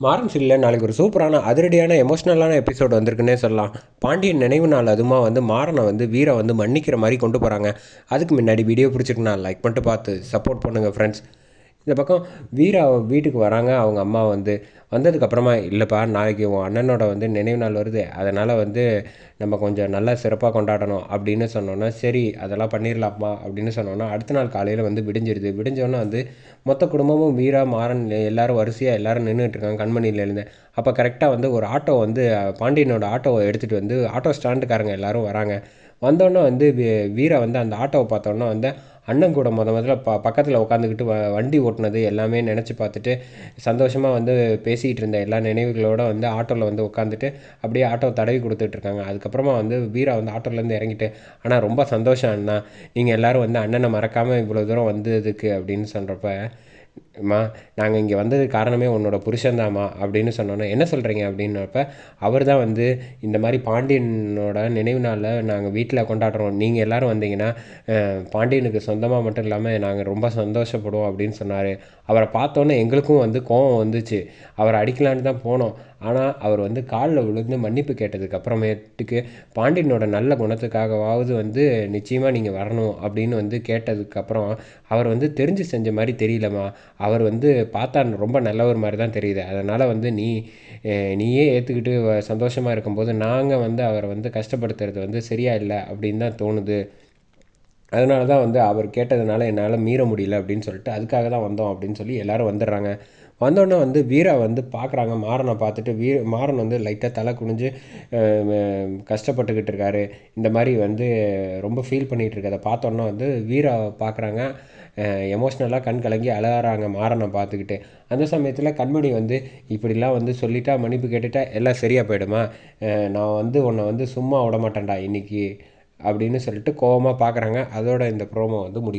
மாறன் சீரியலில் நாளைக்கு ஒரு சூப்பரான அதிரடியான எமோஷ்னலான எபிசோடு வந்திருக்குன்னே சொல்லலாம். பாண்டியன் நினைவு நாள் அதுமா வந்து மாறனை வந்து வீரை வந்து மன்னிக்கிற மாதிரி கொண்டு போகிறாங்க அதுக்கு முன்னாடி வீடியோ பிடிச்சிருக்குன்னா லைக் பண்ணிட்டு பார்த்து சப்போர்ட் பண்ணுங்கள் ஃப்ரெண்ட்ஸ் இந்த பக்கம் வீரா வீட்டுக்கு வராங்க. அவங்க அம்மா வந்து வந்ததுக்கப்புறமா இல்லைப்பா நாளைக்கு உன் அண்ணனோட வந்து நினைவு நாள் வருது. அதனால் வந்து நம்ம கொஞ்சம் நல்லா சிறப்பாக கொண்டாடணும் அப்படின்னு சொன்னோன்னா சரி அதெல்லாம் பண்ணிடலாம்மா அப்படின்னு சொன்னோன்னா அடுத்த நாள் காலையில் வந்து விடிஞ்சிருது. விடிஞ்சோன்னா வந்து மொத்த குடும்பமும் வீரா மாறன் எல்லோரும் வரிசையாக எல்லாரும் நின்றுட்டுருக்காங்க கண்மணியிலேருந்து அப்போ கரெக்டாக வந்து ஒரு ஆட்டோ வந்து பாண்டியனோட ஆட்டோவை எடுத்துகிட்டு வந்து ஆட்டோ ஸ்டாண்டுக்காரங்க எல்லாரும் வராங்க. வந்தோன்னே வந்து வீ- வீரா வந்து அந்த ஆட்டோவை பார்த்தோன்னே வந்து அண்ணன் கூட முத முதல்ல ப பக்கத்தில் உட்காந்துக்கிட்டு வ வண்டி ஓட்டினது எல்லாமே நினச்சி பார்த்துட்டு சந்தோஷமாக வந்து பேசிகிட்டு இருந்த எல்லா நினைவுகளோட வந்து ஆட்டோவில் வந்து உட்காந்துட்டு அப்படியே ஆட்டோ தடவி கொடுத்துட்டு இருக்காங்க. அதுக்கப்புறமா வந்து வீரா வந்து ஆட்டோலேருந்து இறங்கிட்டு ஆனால் ரொம்ப சந்தோஷம் அண்ணா. நீங்கள் எல்லாரும் வந்து அண்ணனை மறக்காமல் இவ்வளோ தூரம் வந்ததுக்கு அப்படின்னு சொல்கிறப்ப அம்மா நாங்கள் இங்கே வந்ததுக்கு காரணமே உன்னோட புருஷன்தாம்மா அப்படின்னு சொன்னோன்னே என்ன சொல்கிறீங்க அப்படின்னப்ப அவர் தான் வந்து இந்த மாதிரி பாண்டியனோட நினைவு நாளில் நாங்கள் வீட்டில் கொண்டாடுறோம். நீங்கள் எல்லாரும் வந்தீங்கன்னா பாண்டியனுக்கு சொந்தமாக மட்டும் இல்லாமல் நாங்கள் ரொம்ப சந்தோஷப்படுவோம் அப்படின்னு சொன்னார். அவரை பார்த்தோன்னே எங்களுக்கும் வந்து கோவம் வந்துச்சு. அவரை அடிக்கலான்னு தான் போனோம். ஆனால் அவர் வந்து காலில் விழுந்து மன்னிப்பு கேட்டதுக்கு அப்புறமேட்டுக்கு பாண்டியனோட நல்ல குணத்துக்காகவாவது வந்து நிச்சயமாக நீங்கள் வரணும் அப்படின்னு வந்து கேட்டதுக்கப்புறம் அவர் வந்து தெரிஞ்சு செஞ்ச மாதிரி தெரியலம்மா. அவர் வந்து பார்த்தா ரொம்ப நல்லவர் மாதிரி தான் தெரியுது. அதனால் வந்து நீ நீயே ஏற்றுக்கிட்டு சந்தோஷமாக இருக்கும்போது நாங்கள் வந்து அவரை வந்து கஷ்டப்படுத்துறது வந்து சரியா இல்லை அப்படின்னு தான் தோணுது. அதனால தான் வந்து அவர் கேட்டதுனால என்னால் மீற முடியல அப்படின்னு சொல்லிட்டு அதுக்காக தான் வந்தோம் அப்படின்னு சொல்லி எல்லோரும் வந்துடுறாங்க. வந்தோடனே வந்து வீரா வந்து பார்க்குறாங்க மாறனை பார்த்துட்டு வீ மாறன் வந்து லைட்டாக தலை குனிஞ்சு கஷ்டப்பட்டுக்கிட்டு இருக்காரு. இந்த மாதிரி வந்து ரொம்ப ஃபீல் பண்ணிகிட்டு இருக்கதை பார்த்தோன்னே வந்து வீரா பார்க்குறாங்க எமோஷ்னலாக கண் கலங்கி அழகாராங்க மாறனை பார்த்துக்கிட்டு. அந்த சமயத்தில் கண்மணி வந்து இப்படிலாம் வந்து சொல்லிட்டா மன்னிப்பு கேட்டுட்டா எல்லாம் சரியாக போயிடுமா? நான் வந்து உன்னை வந்து சும்மா விட மாட்டேன்டா இன்றைக்கி அப்படின்னு சொல்லிட்டு கோவமாக பார்க்குறாங்க அதோட இந்த ப்ரோமோ வந்து முடியும்.